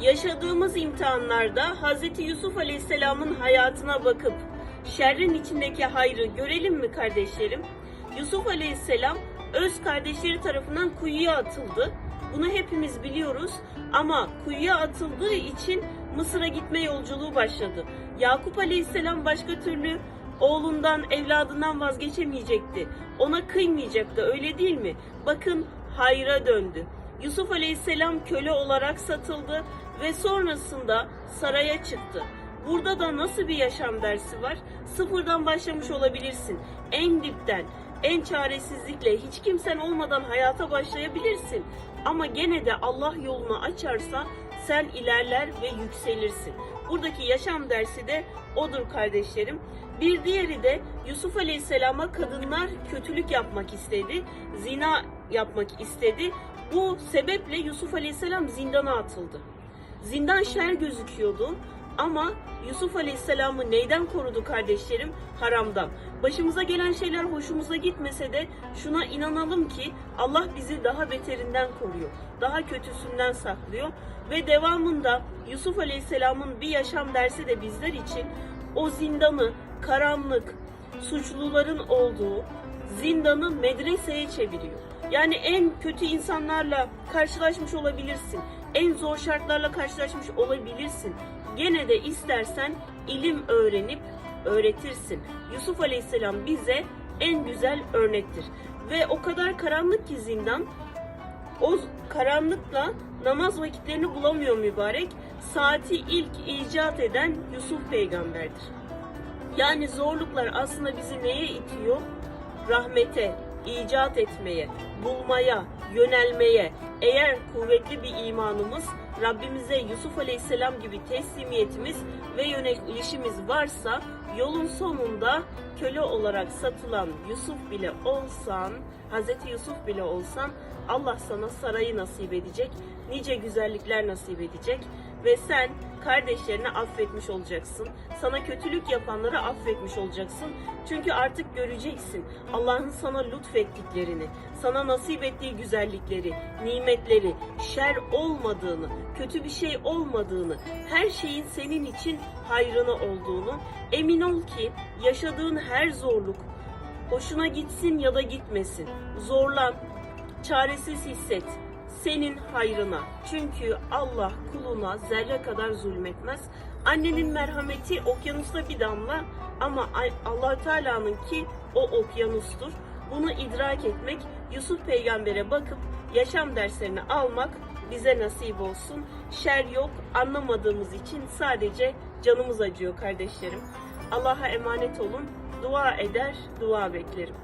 Yaşadığımız imtihanlarda Hz. Yusuf Aleyhisselam'ın hayatına bakıp şerrin içindeki hayrı görelim mi kardeşlerim? Yusuf Aleyhisselam öz kardeşleri tarafından kuyuya atıldı. Bunu hepimiz biliyoruz ama kuyuya atıldığı için Mısır'a gitme yolculuğu başladı. Yakup Aleyhisselam başka türlü oğlundan, evladından vazgeçemeyecekti. Ona kıymayacaktı öyle değil mi? Bakın hayra döndü. Yusuf Aleyhisselam köle olarak satıldı ve sonrasında saraya çıktı. Burada da nasıl bir yaşam dersi var? Sıfırdan başlamış olabilirsin. En dipten, en çaresizlikle hiç kimsen olmadan hayata başlayabilirsin. Ama gene de Allah yolunu açarsa sen ilerler ve yükselirsin. Buradaki yaşam dersi de odur kardeşlerim. Bir diğeri de Yusuf Aleyhisselam'a kadınlar kötülük yapmak istedi, zina yapmak istedi. Bu sebeple Yusuf Aleyhisselam zindana atıldı. Zindan şer gözüküyordu ama Yusuf Aleyhisselam'ı neyden korudu kardeşlerim? Haramdan. Başımıza gelen şeyler hoşumuza gitmese de şuna inanalım ki Allah bizi daha beterinden koruyor. Daha kötüsünden saklıyor. Ve devamında Yusuf Aleyhisselam'ın bir yaşam dersi de bizler için o zindanı, karanlık, suçluların olduğu zindanı medreseye çeviriyor. Yani en kötü insanlarla karşılaşmış olabilirsin. En zor şartlarla karşılaşmış olabilirsin. Gene de istersen ilim öğrenip öğretirsin. Yusuf Aleyhisselam bize en güzel örnektir. Ve o kadar karanlık ki zindan, o karanlıkla namaz vakitlerini bulamıyor mübarek. Saati ilk icat eden Yusuf peygamberdir. Yani zorluklar aslında bizi neye itiyor? Rahmete, icat etmeye, bulmaya, yönelmeye. Eğer kuvvetli bir imanımız, Rabbimize Yusuf Aleyhisselam gibi teslimiyetimiz ve yönelişimiz varsa yolun sonunda köle olarak satılan Yusuf bile olsan, Hazreti Yusuf bile olsan Allah sana sarayı nasip edecek, nice güzellikler nasip edecek ve sen kardeşlerini affetmiş olacaksın. Sana kötülük yapanları affetmiş olacaksın. Çünkü artık göreceksin Allah'ın sana lütfettiklerini, sana nasip ettiği güzellikleri, nimetleri, şer olmadığını, kötü bir şey olmadığını, her şeyin senin için hayrına olduğunu. Emin ol ki yaşadığın her zorluk hoşuna gitsin ya da gitmesin. Zorlan, çaresiz hisset senin hayrına. Çünkü Allah kuluna zerre kadar zulmetmez. Annenin merhameti okyanusta bir damla ama Allah Teala'nın ki o okyanustur. Bunu idrak etmek, Yusuf peygambere bakıp yaşam derslerini almak bize nasip olsun. Şer yok, anlamadığımız için sadece canımız acıyor kardeşlerim. Allah'a emanet olun. Dua eder, dua beklerim.